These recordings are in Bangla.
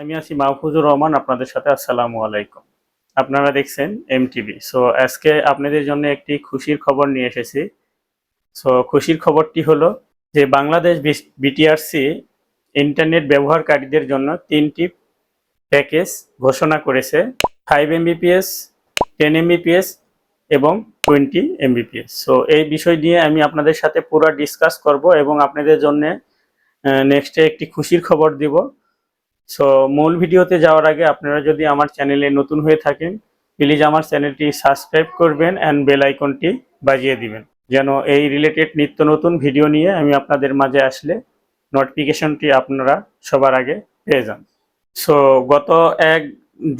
আমি আছি মাহফুজুর রহমান, আপনাদের সাথে আসসালামু আলাইকুম। আপনারা দেখছেন এমটিভি সো আজকে আপনাদের জন্য একটি খুশির খবর নিয়ে এসেছি। সো খুশির খবরটি হলো যে বাংলাদেশ বিটিআরসি ইন্টারনেট ব্যবহারকারীদের জন্য তিনটি প্যাকেজ ঘোষণা করেছে। ফাইভ এমবিপিএস টেন এমবিপিএস এবং টোয়েন্টি এমবিপিএস সো এই বিষয় নিয়ে আমি আপনাদের সাথে পুরো ডিসকাস করব এবং আপনাদের জন্য নেক্সটে একটি খুশির খবর দিব। সো মূল ভিডিওতে যাওয়ার আগে আপনারা যদি আমার চ্যানেলে নতুন হয়ে থাকেন প্লিজ আমার চ্যানেলটি সাবস্ক্রাইব করবেন অ্যান্ড বেল আইকনটি বাজিয়ে দিবেন। যেন এই রিলেটেড নিত্য নতুন ভিডিও নিয়ে আমি আপনাদের মাঝে আসলে নোটিফিকেশনটি আপনারা সবার আগে পেয়ে যান। সো গত এক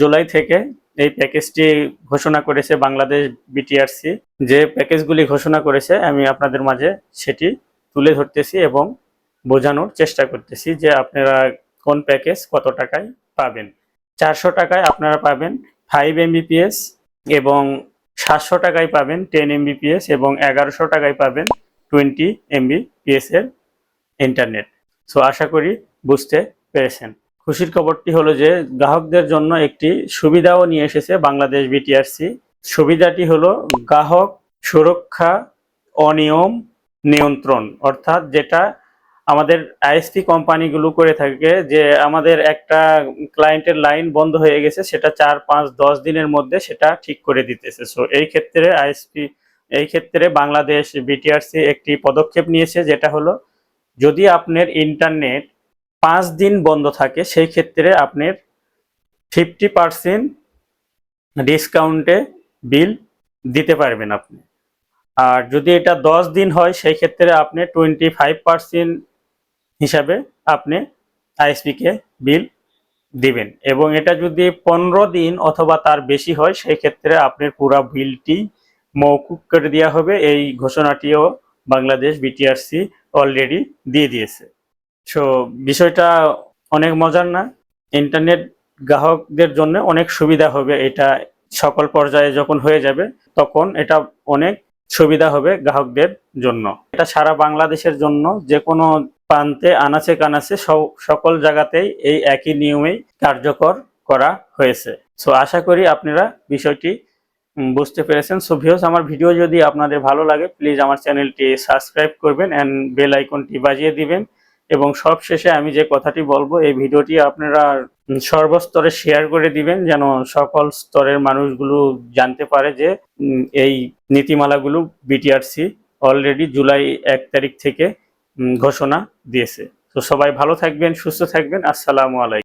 জুলাই থেকে এই প্যাকেজটি ঘোষণা করেছে বাংলাদেশ বিটিআরসি যে প্যাকেজগুলি ঘোষণা করেছে, আমি আপনাদের মাঝে সেটি তুলে ধরতেছি এবং বোঝানোর চেষ্টা করতেছি যে আপনারা কোন প্যাকেজ কত টাকায় পাবেন? চারশো টাকায় আপনারা পাবেন ফাইভ এমবিপিএস এবং সাতশো টাকায় পাবেন টেন এমবিপিএস এবং এগারোশো টাকায় পাবেন টোয়েন্টি এমবিপিএস এর ইন্টারনেট সো আশা করি বুঝতে পেরেছেন। খুশির খবরটি হলো যে, গ্রাহকদের জন্য একটি সুবিধাও নিয়ে এসেছে বাংলাদেশ বিটিআরসি সুবিধাটি হলো গ্রাহক সুরক্ষা অনিয়ম নিয়ন্ত্রণ, অর্থাৎ যেটা আমাদের আইএসপি কোম্পানিগুলো করে থাকে যে আমাদের একটা ক্লায়েন্টের লাইন বন্ধ হয়ে গেছে, সেটা চার, পাঁচ, দশ দিনের মধ্যে সেটা ঠিক করে দিতেছে। সো এই ক্ষেত্রে আইএসপি, এই ক্ষেত্রে বাংলাদেশ বিটিআরসি একটি পদক্ষেপ নিয়েছে, যেটা হলো যদি আপনার ইন্টারনেট পাঁচ দিন বন্ধ থাকে, সেই ক্ষেত্রে আপনার ফিফটি পার্সেন্ট ডিসকাউন্টে বিল দিতে পারবেন আপনি। আর যদি এটা দশ দিন হয়, সেই ক্ষেত্রে আপনি টোয়েন্টি ফাইভ পার্সেন্ট হিসাবে আপনি আইএসপিকে বিল দিবেন। এবং এটা যদি পনেরো দিন অথবা তার বেশি হয় সেই ক্ষেত্রে আপনার পুরো বিলটি মৌকুব করে দেওয়া হবে। এই ঘোষণাটিও বাংলাদেশ বিটিআরসি অলরেডি দিয়ে দিয়েছে। সো বিষয়টা অনেক মজার না? ইন্টারনেট গ্রাহকদের জন্য অনেক সুবিধা হবে। এটা সকল পর্যায়ে যখন হয়ে যাবে, তখন এটা অনেক সুবিধা হবে গ্রাহকদের জন্য। এটা সারা বাংলাদেশের জন্য যে কোনো প্রান্তে, আনাচে কানাচে সকল জায়গাতেই এই একই নিয়মেই কার্যকর করা হয়েছে। সো আশা করি আপনারা বিষয়টি বুঝতে পেরেছেন। সো ভিউস আমার ভিডিও যদি আপনাদের ভালো লাগে প্লিজ আমার চ্যানেলটি সাবস্ক্রাইব করবেন অ্যান্ড বেল আইকনটি বাজিয়ে দিবেন। এবং সব শেষে আমি যে কথাটি বলব, এই ভিডিওটি আপনারা সর্বস্তরে শেয়ার করে দিবেন, যেন সকল স্তরের মানুষগুলো জানতে পারে যে এই নীতিমালাগুলো বিটিআরসি অলরেডি জুলাই এক তারিখ থেকে ঘোষণা দিয়েছে। তো সবাই ভালো থাকবেন সুস্থ থাকবেন। আসসালামু আলাইকুম।